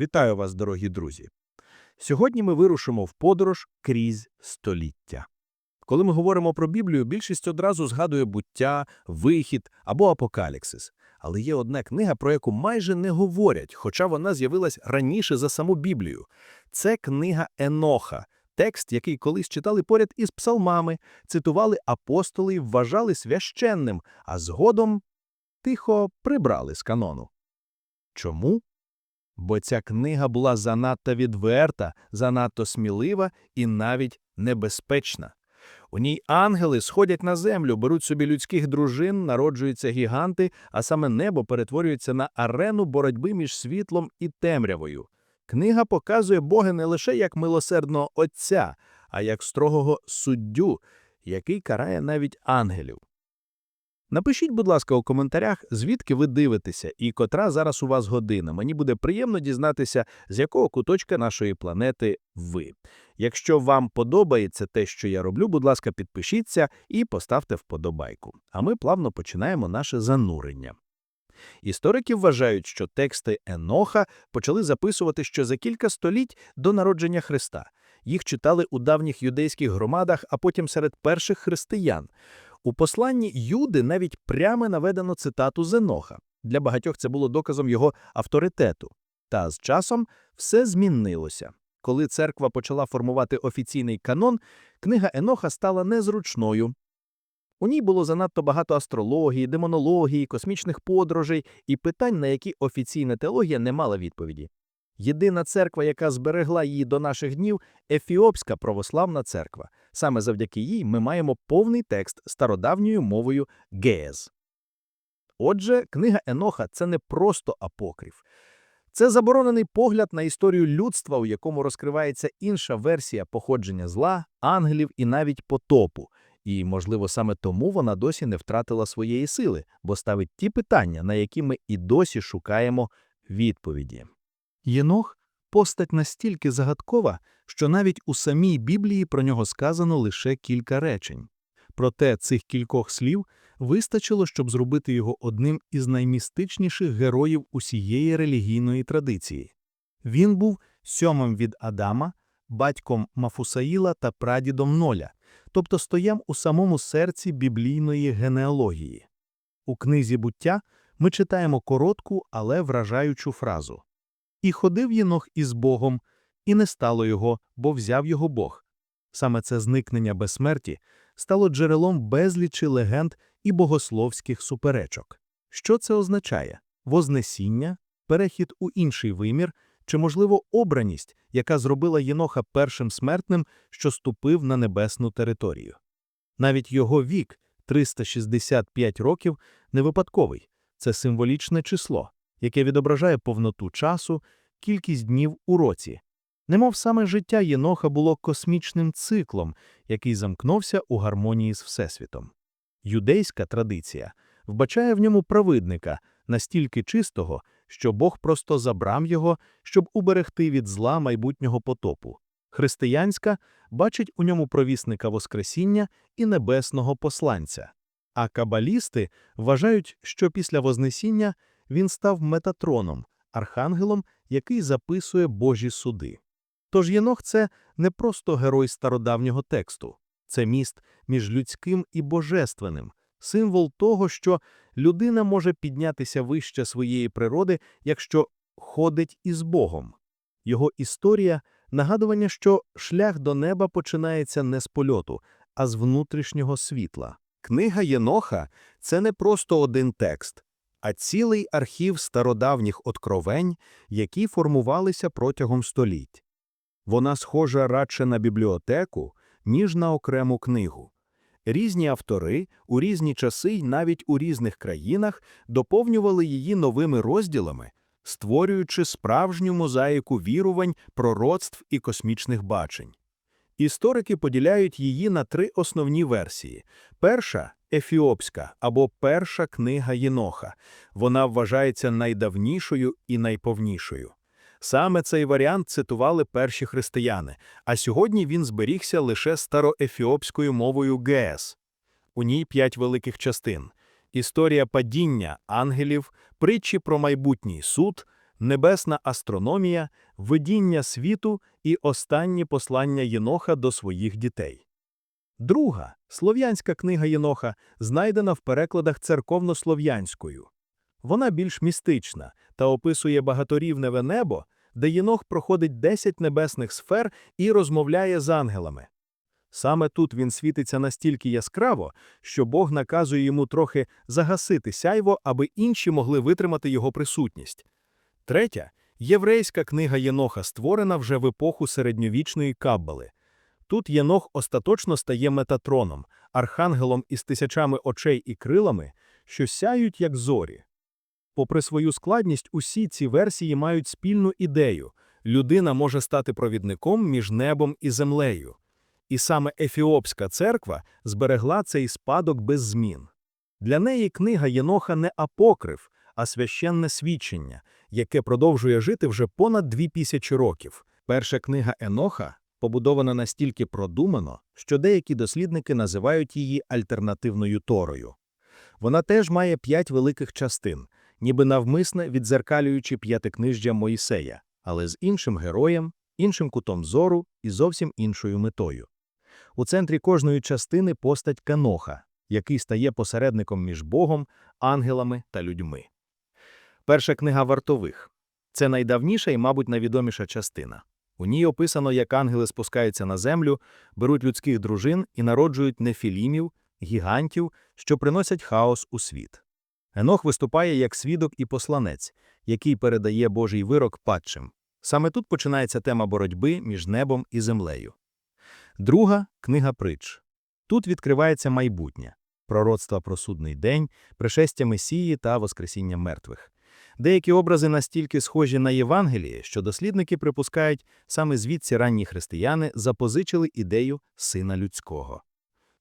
Вітаю вас, дорогі друзі! Сьогодні ми вирушимо в подорож крізь століття. Коли ми говоримо про Біблію, більшість одразу згадує буття, вихід або апокаліпсис. Але є одна книга, про яку майже не говорять, хоча вона з'явилась раніше за саму Біблію. Це книга Еноха, текст, який колись читали поряд із псалмами, цитували апостоли і вважали священним, а згодом тихо прибрали з канону. Чому? Бо ця книга була занадто відверта, занадто смілива і навіть небезпечна. У ній ангели сходять на землю, беруть собі людських дружин, народжуються гіганти, а саме небо перетворюється на арену боротьби між світлом і темрявою. Книга показує Бога не лише як милосердного Отця, а як строгого суддю, який карає навіть ангелів. Напишіть, будь ласка, у коментарях, звідки ви дивитеся і котра зараз у вас година. Мені буде приємно дізнатися, з якого куточка нашої планети ви. Якщо вам подобається те, що я роблю, будь ласка, підпишіться і поставте вподобайку. А ми плавно починаємо наше занурення. Історики вважають, що тексти Еноха почали записувати ще за кілька століть до народження Христа. Їх читали у давніх юдейських громадах, а потім серед перших християн. У посланні Юди навіть прямо наведено цитату з Еноха. Для багатьох це було доказом його авторитету. Та з часом все змінилося. Коли церква почала формувати офіційний канон, книга Еноха стала незручною. У ній було занадто багато астрології, демонології, космічних подорожей і питань, на які офіційна теологія не мала відповіді. Єдина церква, яка зберегла її до наших днів Ефіопська православна церква. Саме завдяки їй ми маємо повний текст стародавньою мовою Геез. Отже, книга Еноха це не просто апокриф. Це заборонений погляд на історію людства, у якому розкривається інша версія походження зла, ангелів і навіть потопу. І, можливо, саме тому вона досі не втратила своєї сили, бо ставить ті питання, на які ми і досі шукаємо відповіді. Єнох постать настільки загадкова, що навіть у самій Біблії про нього сказано лише кілька речень. Проте цих кількох слів вистачило, щоб зробити його одним із наймістичніших героїв усієї релігійної традиції. Він був сьомим від Адама, батьком Мафусаїла та прадідом Ноля, тобто стоям у самому серці біблійної генеалогії. У книзі буття ми читаємо коротку, але вражаючу фразу І ходив Єнох із Богом, і не стало його, бо взяв його Бог. Саме це зникнення безсмерті стало джерелом безлічі легенд і богословських суперечок. Що це означає? Вознесіння, перехід у інший вимір чи, можливо, обраність, яка зробила Єноха першим смертним, що ступив на небесну територію. Навіть його вік 365 років не випадковий, це символічне число, яке відображає повноту часу, кількість днів у році. Немов саме життя Єноха було космічним циклом, який замкнувся у гармонії з Всесвітом. Юдейська традиція вбачає в ньому праведника, настільки чистого, що Бог просто забрав його, щоб уберегти від зла майбутнього потопу. Християнська бачить у ньому провісника Воскресіння і небесного посланця. А кабалісти вважають, що після Вознесіння він став метатроном, архангелом, який записує Божі суди. Тож Єнох – це не просто герой стародавнього тексту, це міст між людським і божественним, символ того, що людина може піднятися вище своєї природи, якщо ходить із Богом. Його історія – нагадування, що шлях до неба починається не з польоту, а з внутрішнього світла. Книга Єноха – це не просто один текст, а цілий архів стародавніх откровень, які формувалися протягом століть. Вона схожа радше на бібліотеку, ніж на окрему книгу. Різні автори у різні часи й навіть у різних країнах доповнювали її новими розділами, створюючи справжню мозаїку вірувань, пророцтв і космічних бачень. Історики поділяють її на три основні версії. Перша ефіопська або перша книга Єноха. Вона вважається найдавнішою і найповнішою. Саме цей варіант цитували перші християни, а сьогодні він зберігся лише староефіопською мовою ГЕС. У ній п'ять великих частин: історія падіння ангелів, притчі про майбутній суд, небесна астрономія, видіння світу і останні послання Єноха до своїх дітей. Друга слов'янська книга Єноха знайдена в перекладах церковнослов'янською. Вона більш містична та описує багаторівневе небо, де Єнох проходить 10 небесних сфер і розмовляє з ангелами. Саме тут він світиться настільки яскраво, що Бог наказує йому трохи загасити сяйво, аби інші могли витримати його присутність. Третя єврейська книга Єноха створена вже в епоху середньовічної Каббали. Тут Єнох остаточно стає метатроном, архангелом із тисячами очей і крилами, що сяють як зорі. Попри свою складність, усі ці версії мають спільну ідею – людина може стати провідником між небом і землею. І саме Ефіопська церква зберегла цей спадок без змін. Для неї книга Єноха не апокриф, а священне свідчення, яке продовжує жити вже понад дві тисячі років. Перша книга Еноха побудована настільки продумано, що деякі дослідники називають її альтернативною Торою. Вона теж має п'ять великих частин, ніби навмисне відзеркалюючи п'ятикнижжя Моїсея, але з іншим героєм, іншим кутом зору і зовсім іншою метою. У центрі кожної частини постать Каноха, який стає посередником між Богом, ангелами та людьми. Перша книга вартових це найдавніша і, мабуть, найвідоміша частина. У ній описано, як ангели спускаються на землю, беруть людських дружин і народжують нефілімів, гігантів, що приносять хаос у світ. Енох виступає як свідок і посланець, який передає Божий вирок падшим. Саме тут починається тема боротьби між небом і землею. Друга книга притч. Тут відкривається майбутнє пророцтва про судний день, пришестя Месії та Воскресіння мертвих. Деякі образи настільки схожі на Євангеліє, що дослідники припускають, саме звідси ранні християни запозичили ідею сина людського.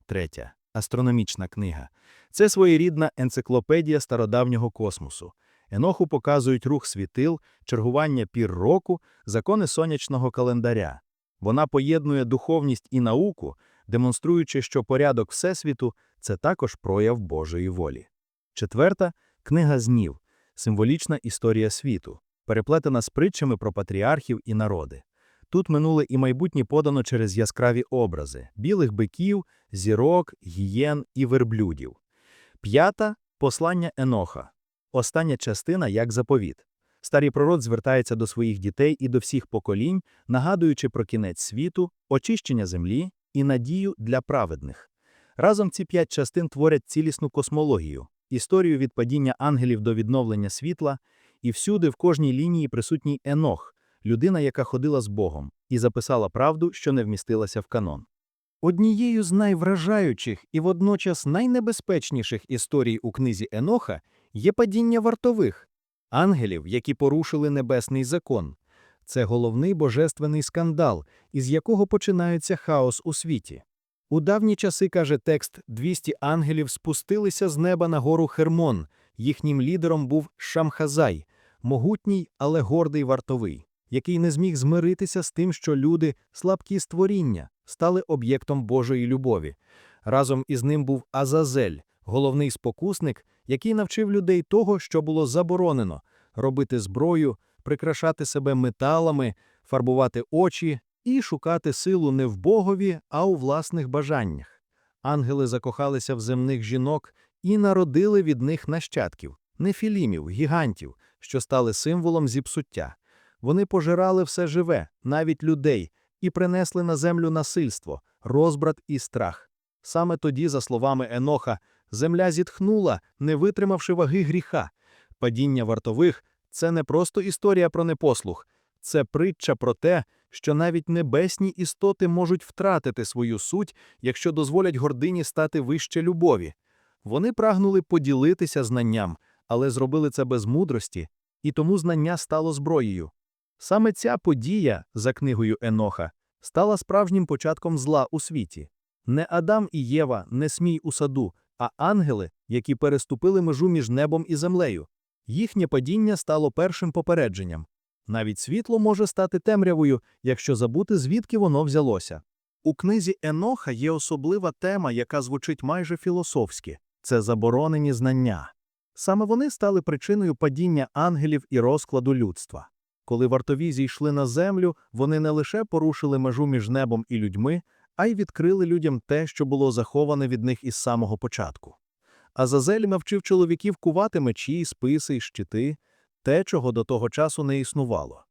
Третя астрономічна книга. Це своєрідна енциклопедія стародавнього космосу. Еноху показують рух світил, чергування пір року, закони сонячного календаря. Вона поєднує духовність і науку, демонструючи, що порядок Всесвіту це також прояв Божої волі. Четверта книга знів, символічна історія світу, переплетена з притчами про патріархів і народи. Тут минуле і майбутнє подано через яскраві образи білих биків, зірок, гієн і верблюдів. П'ята послання Еноха. Остання частина як заповіт. Старий пророк звертається до своїх дітей і до всіх поколінь, нагадуючи про кінець світу, очищення землі і надію для праведних. Разом ці п'ять частин творять цілісну космологію, історію від падіння ангелів до відновлення світла, і всюди в кожній лінії присутній Енох, людина, яка ходила з Богом, і записала правду, що не вмістилася в канон. Однією з найвражаючих і водночас найнебезпечніших історій у книзі Еноха є падіння вартових, ангелів, які порушили небесний закон. Це головний божественний скандал, із якого починається хаос у світі. У давні часи, каже текст, 200 ангелів спустилися з неба на гору Хермон. Їхнім лідером був Шамхазай, могутній, але гордий вартовий, який не зміг змиритися з тим, що люди, слабкі створіння, стали об'єктом Божої любові. Разом із ним був Азазель, головний спокусник, який навчив людей того, що було заборонено робити зброю, прикрашати себе металами, фарбувати очі і шукати силу не в Богові, а у власних бажаннях. Ангели закохалися в земних жінок і народили від них нащадків, нефілімів, гігантів, що стали символом зіпсуття. Вони пожирали все живе, навіть людей, і принесли на землю насильство, розбрат і страх. Саме тоді, за словами Еноха, земля зітхнула, не витримавши ваги гріха. Падіння вартових це не просто історія про непослух, це притча про те, що навіть небесні істоти можуть втратити свою суть, якщо дозволять гордині стати вище любові. Вони прагнули поділитися знанням, але зробили це без мудрості, і тому знання стало зброєю. Саме ця подія, за книгою Еноха, стала справжнім початком зла у світі. Не Адам і Єва, не смій у саду, а ангели, які переступили межу між небом і землею. Їхнє падіння стало першим попередженням. Навіть світло може стати темрявою, якщо забути, звідки воно взялося. У книзі Еноха є особлива тема, яка звучить майже філософськи це заборонені знання. Саме вони стали причиною падіння ангелів і розкладу людства. Коли вартові зійшли на землю, вони не лише порушили межу між небом і людьми, а й відкрили людям те, що було заховане від них із самого початку. Азазель навчив чоловіків кувати мечі, списи й щити, те, чого до того часу не існувало.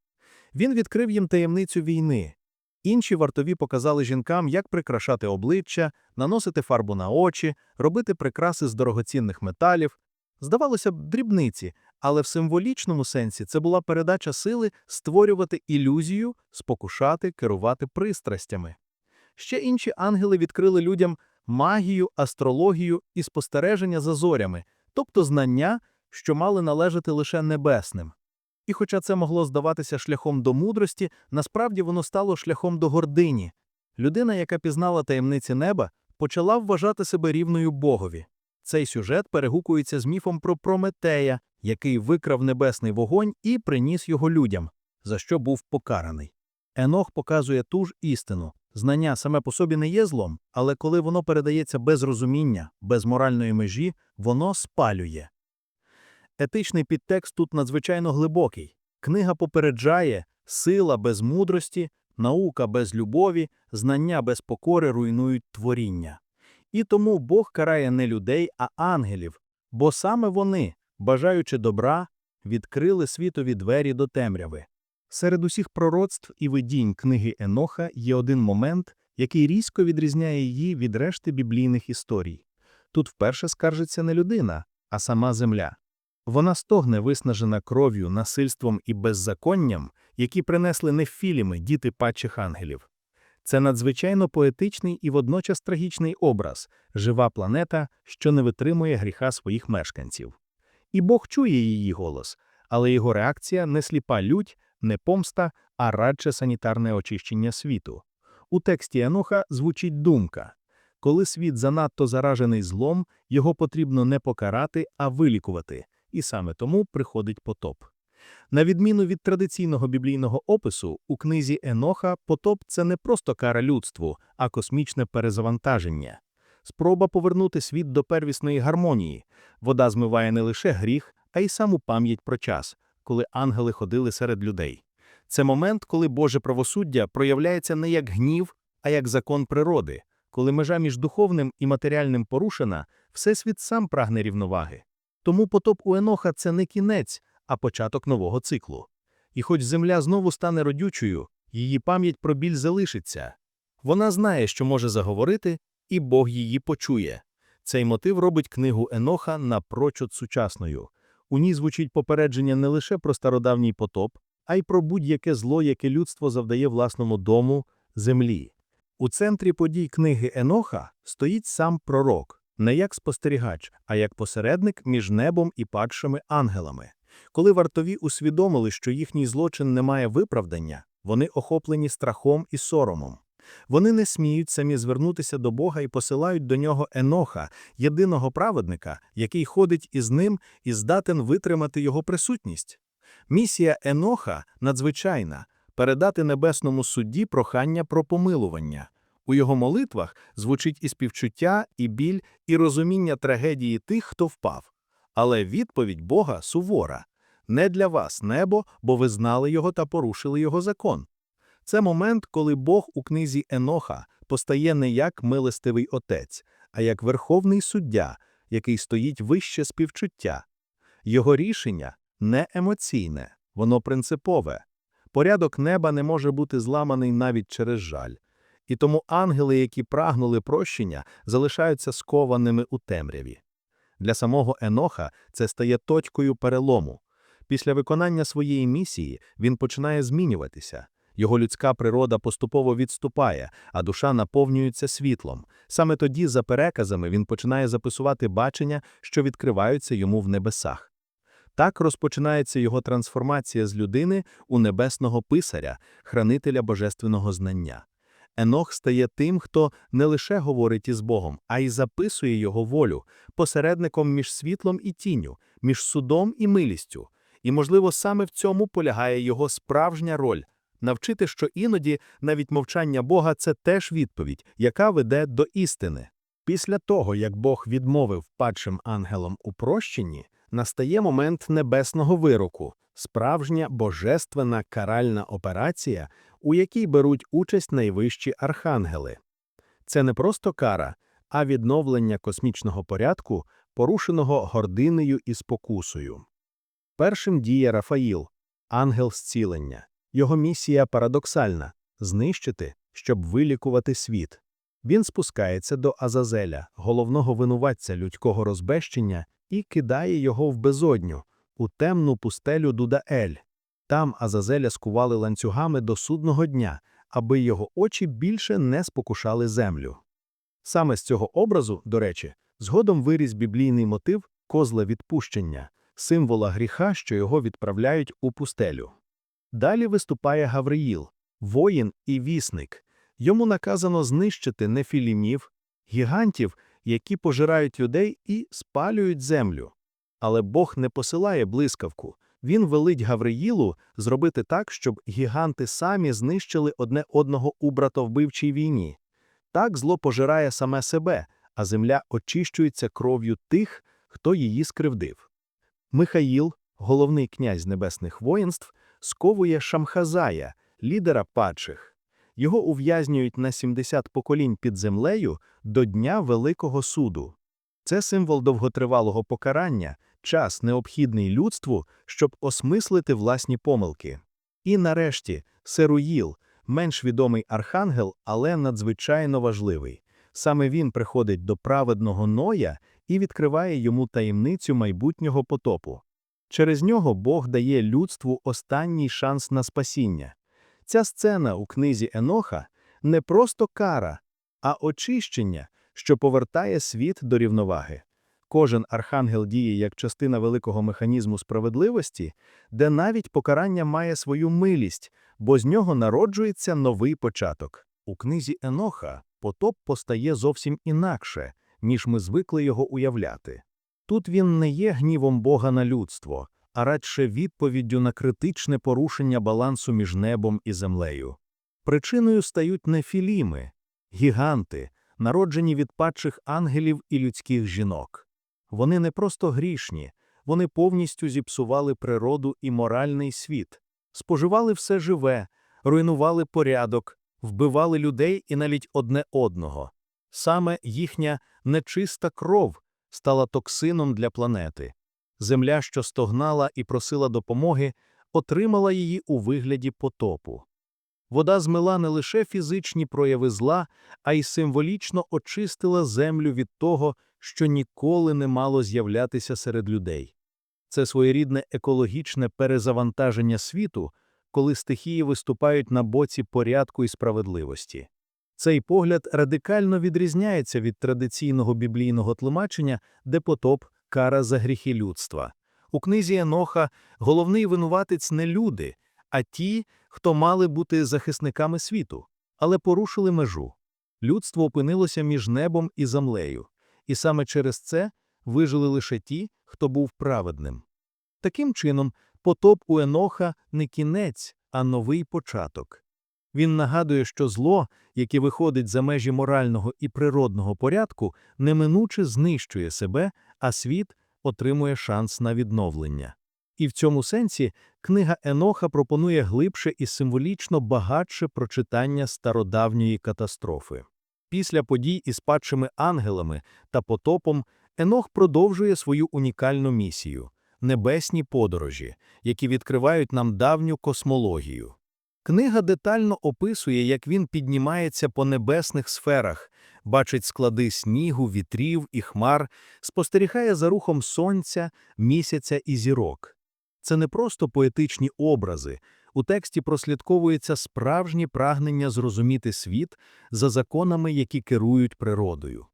Він відкрив їм таємницю війни. Інші вартові показали жінкам, як прикрашати обличчя, наносити фарбу на очі, робити прикраси з дорогоцінних металів. Здавалося б, дрібниці, але в символічному сенсі це була передача сили створювати ілюзію, спокушати, керувати пристрастями. Ще інші ангели відкрили людям магію, астрологію і спостереження за зорями, тобто знання, що мали належати лише небесним. І хоча це могло здаватися шляхом до мудрості, насправді воно стало шляхом до гордині. Людина, яка пізнала таємниці неба, почала вважати себе рівною Богові. Цей сюжет перегукується з міфом про Прометея, який викрав небесний вогонь і приніс його людям, за що був покараний. Енох показує ту ж істину. Знання саме по собі не є злом, але коли воно передається без розуміння, без моральної межі, воно спалює. Етичний підтекст тут надзвичайно глибокий. Книга попереджає сила без мудрості, наука без любові, знання без покори руйнують творіння. І тому Бог карає не людей, а ангелів, бо саме вони, бажаючи добра, відкрили світові двері до темряви. Серед усіх пророцтв і видінь книги Еноха є один момент, який різко відрізняє її від решти біблійних історій. Тут вперше скаржиться не людина, а сама земля. Вона стогне виснажена кров'ю, насильством і беззаконням, які принесли нефіліми, діти падчих ангелів. Це надзвичайно поетичний і водночас трагічний образ жива планета, що не витримує гріха своїх мешканців. І Бог чує її голос, але його реакція не сліпа лють, не помста, а радше санітарне очищення світу. У тексті Еноха звучить думка коли світ занадто заражений злом, його потрібно не покарати, а вилікувати, і саме тому приходить потоп. На відміну від традиційного біблійного опису, у книзі Еноха потоп це не просто кара людству, а космічне перезавантаження. Спроба повернути світ до первісної гармонії. Вода змиває не лише гріх, а й саму пам'ять про час, коли ангели ходили серед людей. Це момент, коли Боже правосуддя проявляється не як гнів, а як закон природи. Коли межа між духовним і матеріальним порушена, Всесвіт сам прагне рівноваги. Тому потоп у Еноха це не кінець, а початок нового циклу. І хоч земля знову стане родючою, її пам'ять про біль залишиться. Вона знає, що може заговорити, і Бог її почує. Цей мотив робить книгу Еноха напрочуд сучасною. У ній звучить попередження не лише про стародавній потоп, а й про будь-яке зло, яке людство завдає власному дому землі. У центрі подій книги Еноха стоїть сам пророк, не як спостерігач, а як посередник між небом і падшими ангелами. Коли вартові усвідомили, що їхній злочин не має виправдання, вони охоплені страхом і соромом. Вони не сміють самі звернутися до Бога і посилають до нього Еноха, єдиного праведника, який ходить із ним і здатен витримати його присутність. Місія Еноха надзвичайна передати небесному судді прохання про помилування. У його молитвах звучить і співчуття, і біль, і розуміння трагедії тих, хто впав. Але відповідь Бога сувора не для вас небо, бо ви знали його та порушили його закон. Це момент, коли Бог у книзі Еноха постає не як милостивий отець, а як верховний суддя, який стоїть вище співчуття. Його рішення не емоційне, воно принципове. Порядок неба не може бути зламаний навіть через жаль. І тому ангели, які прагнули прощення, залишаються скованими у темряві. Для самого Еноха це стає точкою перелому. Після виконання своєї місії він починає змінюватися. Його людська природа поступово відступає, а душа наповнюється світлом. Саме тоді, за переказами, він починає записувати бачення, що відкриваються йому в небесах. Так розпочинається його трансформація з людини у небесного писаря, хранителя божественного знання. Енох стає тим, хто не лише говорить із Богом, а й записує його волю, посередником між світлом і тінню, між судом і милістю. І, можливо, саме в цьому полягає його справжня роль навчити, що іноді навіть мовчання Бога це теж відповідь, яка веде до істини. Після того, як Бог відмовив падшим ангелам у прощенні, настає момент небесного вироку, справжня божественна каральна операція, у якій беруть участь найвищі архангели. Це не просто кара, а відновлення космічного порядку, порушеного гординею і спокусою. Першим діє Рафаїл, ангел зцілення. Його місія парадоксальна – знищити, щоб вилікувати світ. Він спускається до Азазеля, головного винуватця людського розбещення, і кидає його в безодню, у темну пустелю Дудаель. Там Азазеля скували ланцюгами до судного дня, аби його очі більше не спокушали землю. Саме з цього образу, до речі, згодом виріс біблійний мотив козла відпущення, символа гріха, що його відправляють у пустелю. Далі виступає Гавриїл, воїн і вісник. Йому наказано знищити нефілімів, гігантів, які пожирають людей і спалюють землю. Але Бог не посилає блискавку. Він велить Гавриїлу зробити так, щоб гіганти самі знищили одне одного у братовбивчій війні. Так зло пожирає саме себе, а земля очищується кров'ю тих, хто її скривдив. Михаїл, головний князь небесних воїнств, сковує Шамхазая, лідера падших. Його ув'язнюють на 70 поколінь під землею до Дня Великого суду. Це символ довготривалого покарання, час необхідний людству, щоб осмислити власні помилки. І нарешті Серуїл, менш відомий архангел, але надзвичайно важливий. Саме він приходить до праведного Ноя і відкриває йому таємницю майбутнього потопу. Через нього Бог дає людству останній шанс на спасіння. Ця сцена у книзі Еноха не просто кара, а очищення, що повертає світ до рівноваги. Кожен архангел діє як частина великого механізму справедливості, де навіть покарання має свою милість, бо з нього народжується новий початок. У книзі Еноха потоп постає зовсім інакше, ніж ми звикли його уявляти. Тут він не є гнівом Бога на людство, а радше відповіддю на критичне порушення балансу між небом і землею. Причиною стають нефіліми, гіганти, народжені від падших ангелів і людських жінок. Вони не просто грішні, вони повністю зіпсували природу і моральний світ, споживали все живе, руйнували порядок, вбивали людей і навіть одне одного. Саме їхня нечиста кров стала токсином для планети. Земля, що стогнала і просила допомоги, отримала її у вигляді потопу. Вода змила не лише фізичні прояви зла, а й символічно очистила землю від того, що ніколи не мало з'являтися серед людей. Це своєрідне екологічне перезавантаження світу, коли стихії виступають на боці порядку і справедливості. Цей погляд радикально відрізняється від традиційного біблійного тлумачення, де потоп – кара за гріхи людства. У книзі Еноха головний винуватець не люди, а ті, хто мали бути захисниками світу, але порушили межу. Людство опинилося між небом і землею, і саме через це вижили лише ті, хто був праведним. Таким чином, потоп у Еноха не кінець, а новий початок. Він нагадує, що зло, яке виходить за межі морального і природного порядку, неминуче знищує себе, а світ отримує шанс на відновлення. І в цьому сенсі книга Еноха пропонує глибше і символічно багатше прочитання стародавньої катастрофи. Після подій із падшими ангелами та потопом Енох продовжує свою унікальну місію – небесні подорожі, які відкривають нам давню космологію. Книга детально описує, як він піднімається по небесних сферах, бачить склади снігу, вітрів і хмар, спостерігає за рухом сонця, місяця і зірок. Це не просто поетичні образи. У тексті прослідковується справжнє прагнення зрозуміти світ за законами, які керують природою.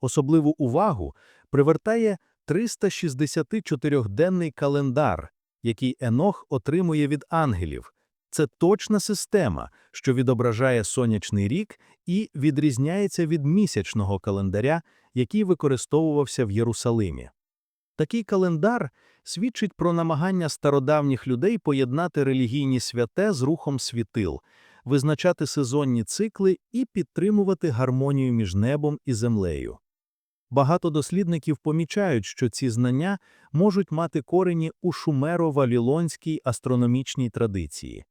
Особливу увагу привертає 364-денний календар, який Енох отримує від ангелів. Це точна система, що відображає сонячний рік і відрізняється від місячного календаря, який використовувався в Єрусалимі. Такий календар свідчить про намагання стародавніх людей поєднати релігійні святе з рухом світил, визначати сезонні цикли і підтримувати гармонію між небом і землею. Багато дослідників помічають, що ці знання можуть мати корені у шумеро-вавілонській астрономічній традиції.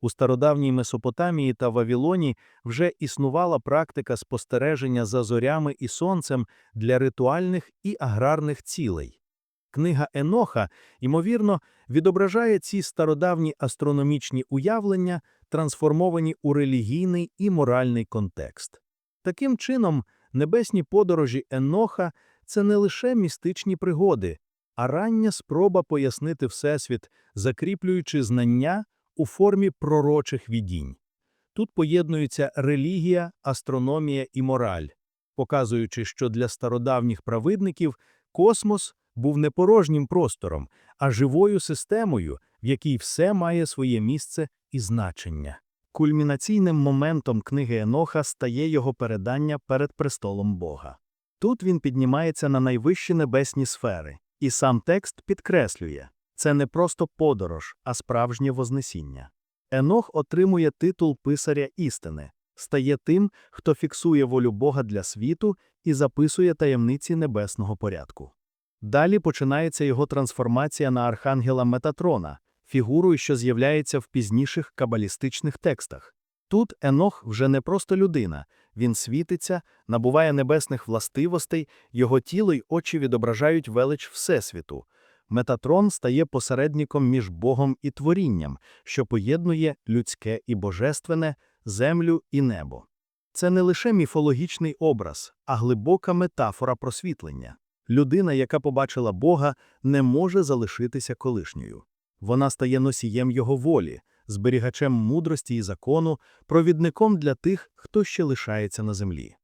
У стародавній Месопотамії та Вавілоні вже існувала практика спостереження за зорями і сонцем для ритуальних і аграрних цілей. Книга Еноха, ймовірно, відображає ці стародавні астрономічні уявлення, трансформовані у релігійний і моральний контекст. Таким чином, небесні подорожі Еноха – це не лише містичні пригоди, а рання спроба пояснити Всесвіт, закріплюючи знання у формі пророчих відінь. Тут поєднуються релігія, астрономія і мораль, показуючи, що для стародавніх праведників космос був не порожнім простором, а живою системою, в якій все має своє місце і значення. Кульмінаційним моментом книги Еноха стає його передання перед престолом Бога. Тут він піднімається на найвищі небесні сфери, і сам текст підкреслює це не просто подорож, а справжнє вознесіння. Енох отримує титул писаря істини, стає тим, хто фіксує волю Бога для світу і записує таємниці небесного порядку. Далі починається його трансформація на архангела Метатрона, фігурою, що з'являється в пізніших кабалістичних текстах. Тут Енох вже не просто людина, він світиться, набуває небесних властивостей, його тіло й очі відображають велич Всесвіту. Метатрон стає посередником між Богом і творінням, що поєднує людське і божественне, землю і небо. Це не лише міфологічний образ, а глибока метафора просвітлення. Людина, яка побачила Бога, не може залишитися колишньою. Вона стає носієм його волі, зберігачем мудрості і закону, провідником для тих, хто ще лишається на землі.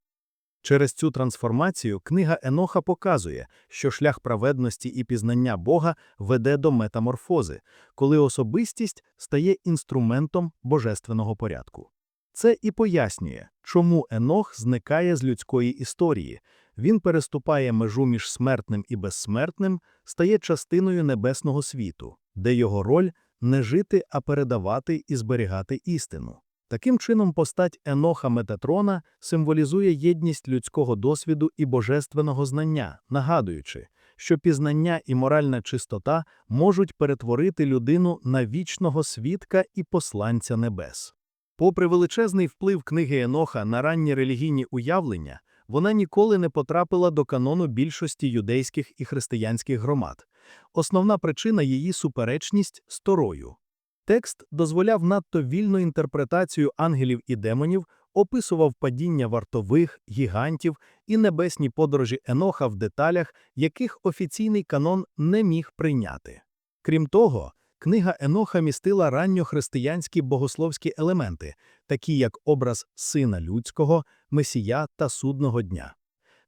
Через цю трансформацію книга Еноха показує, що шлях праведності і пізнання Бога веде до метаморфози, коли особистість стає інструментом божественного порядку. Це і пояснює, чому Енох зникає з людської історії. Він переступає межу між смертним і безсмертним, стає частиною небесного світу, де його роль не жити, а передавати і зберігати істину. Таким чином, постать Еноха Метатрона символізує єдність людського досвіду і божественного знання, нагадуючи, що пізнання і моральна чистота можуть перетворити людину на вічного свідка і посланця небес. Попри величезний вплив книги Еноха на ранні релігійні уявлення, вона ніколи не потрапила до канону більшості юдейських і християнських громад. Основна причина її суперечність з Торою. Текст дозволяв надто вільну інтерпретацію ангелів і демонів, описував падіння вартових, гігантів і небесні подорожі Еноха в деталях, яких офіційний канон не міг прийняти. Крім того, книга Еноха містила ранньохристиянські богословські елементи, такі як образ сина людського, месія та судного дня.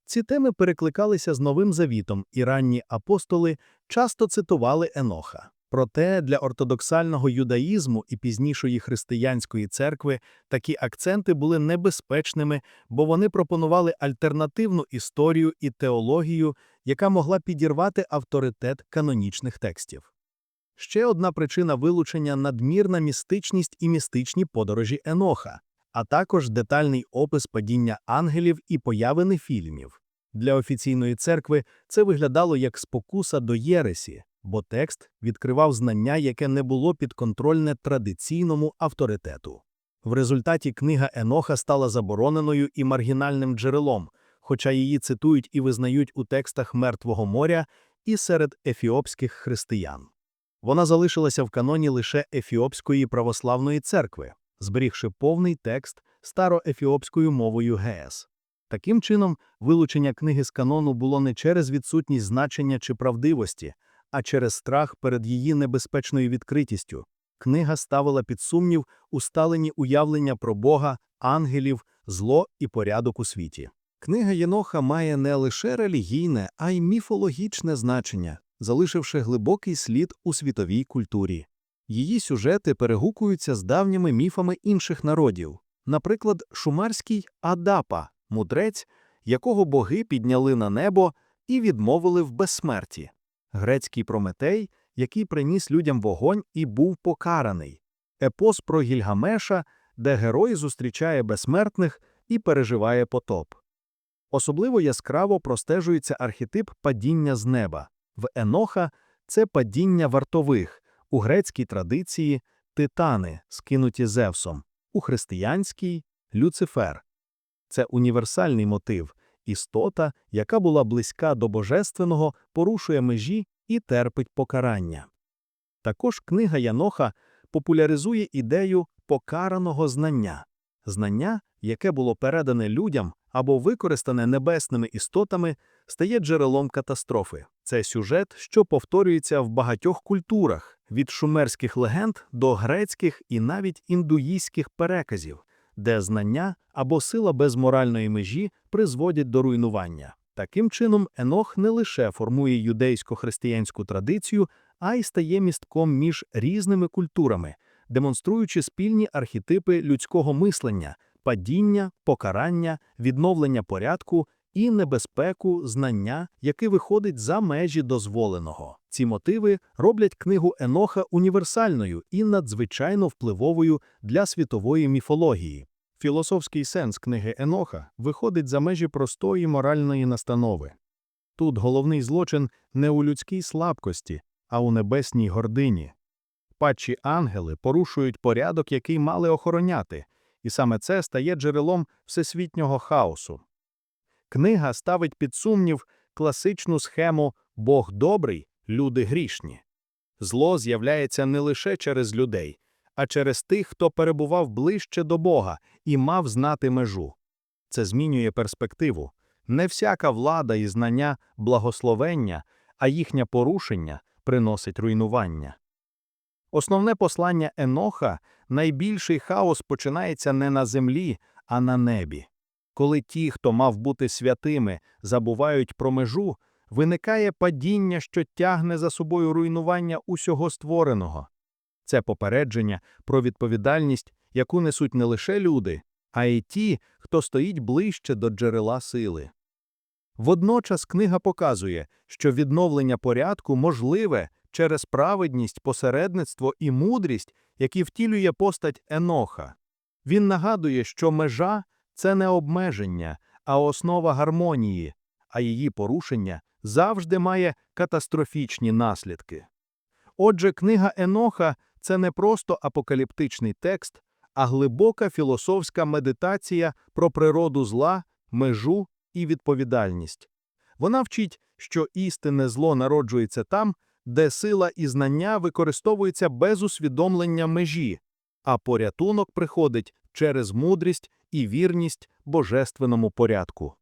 Ці теми перекликалися з Новим Завітом, і ранні апостоли часто цитували Еноха. Проте для ортодоксального юдаїзму і пізнішої християнської церкви такі акценти були небезпечними, бо вони пропонували альтернативну історію і теологію, яка могла підірвати авторитет канонічних текстів. Ще одна причина вилучення – надмірна містичність і містичні подорожі Еноха, а також детальний опис падіння ангелів і появи нефільмів. Для офіційної церкви це виглядало як спокуса до єресі, бо текст відкривав знання, яке не було підконтрольне традиційному авторитету. В результаті книга Еноха стала забороненою і маргінальним джерелом, хоча її цитують і визнають у текстах Мертвого моря і серед ефіопських християн. Вона залишилася в каноні лише Ефіопської православної церкви, зберігши повний текст староефіопською мовою ГЕС. Таким чином, вилучення книги з канону було не через відсутність значення чи правдивості, а через страх перед її небезпечною відкритістю. Книга ставила під сумнів усталені уявлення про Бога, ангелів, зло і порядок у світі. Книга Єноха має не лише релігійне, а й міфологічне значення, залишивши глибокий слід у світовій культурі. Її сюжети перегукуються з давніми міфами інших народів, наприклад, шумерський Адапа, мудрець, якого боги підняли на небо і відмовили в безсмерті, грецький Прометей, який приніс людям вогонь і був покараний, епос про Гільгамеша, де герой зустрічає безсмертних і переживає потоп. Особливо яскраво простежується архетип падіння з неба. В Еноха це падіння вартових, у грецькій традиції титани, скинуті Зевсом, у християнській Люцифер. Це універсальний мотив істота, яка була близька до божественного, порушує межі і терпить покарання. Також книга Яноха популяризує ідею покараного знання, знання, яке було передане людям або використане небесними істотами, стає джерелом катастрофи. Це сюжет, що повторюється в багатьох культурах, від шумерських легенд до грецьких і навіть індуїзьких переказів, де знання або сила без моральної межі призводять до руйнування. Таким чином, Енох не лише формує юдейсько-християнську традицію, а й стає містком між різними культурами, демонструючи спільні архетипи людського мислення, падіння, покарання, відновлення порядку і небезпеку знання, яке виходить за межі дозволеного. Ці мотиви роблять книгу Еноха універсальною і надзвичайно впливовою для світової міфології. Філософський сенс книги Еноха виходить за межі простої моральної настанови. Тут головний злочин не у людській слабкості, а у небесній гордині. Падші ангели порушують порядок, який мали охороняти, і саме це стає джерелом всесвітнього хаосу. Книга ставить під сумнів класичну схему Бог добрий, люди грішні. Зло з'являється не лише через людей, а через тих, хто перебував ближче до Бога і мав знати межу. Це змінює перспективу. Не всяка влада і знання благословення, а їхнє порушення приносить руйнування. Основне послання Еноха найбільший хаос починається не на землі, а на небі. Коли ті, хто мав бути святими, забувають про межу, виникає падіння, що тягне за собою руйнування усього створеного. Це попередження про відповідальність, яку несуть не лише люди, а й ті, хто стоїть ближче до джерела сили. Водночас книга показує, що відновлення порядку можливе через праведність, посередництво і мудрість, які втілює постать Еноха. Він нагадує, що межа це не обмеження, а основа гармонії, а її порушення завжди має катастрофічні наслідки. Отже, книга Еноха це не просто апокаліптичний текст, а глибока філософська медитація про природу зла, межу і відповідальність. Вона вчить, що істинне зло народжується там, де сила і знання використовуються без усвідомлення межі, а порятунок приходить через мудрість і вірність божественному порядку.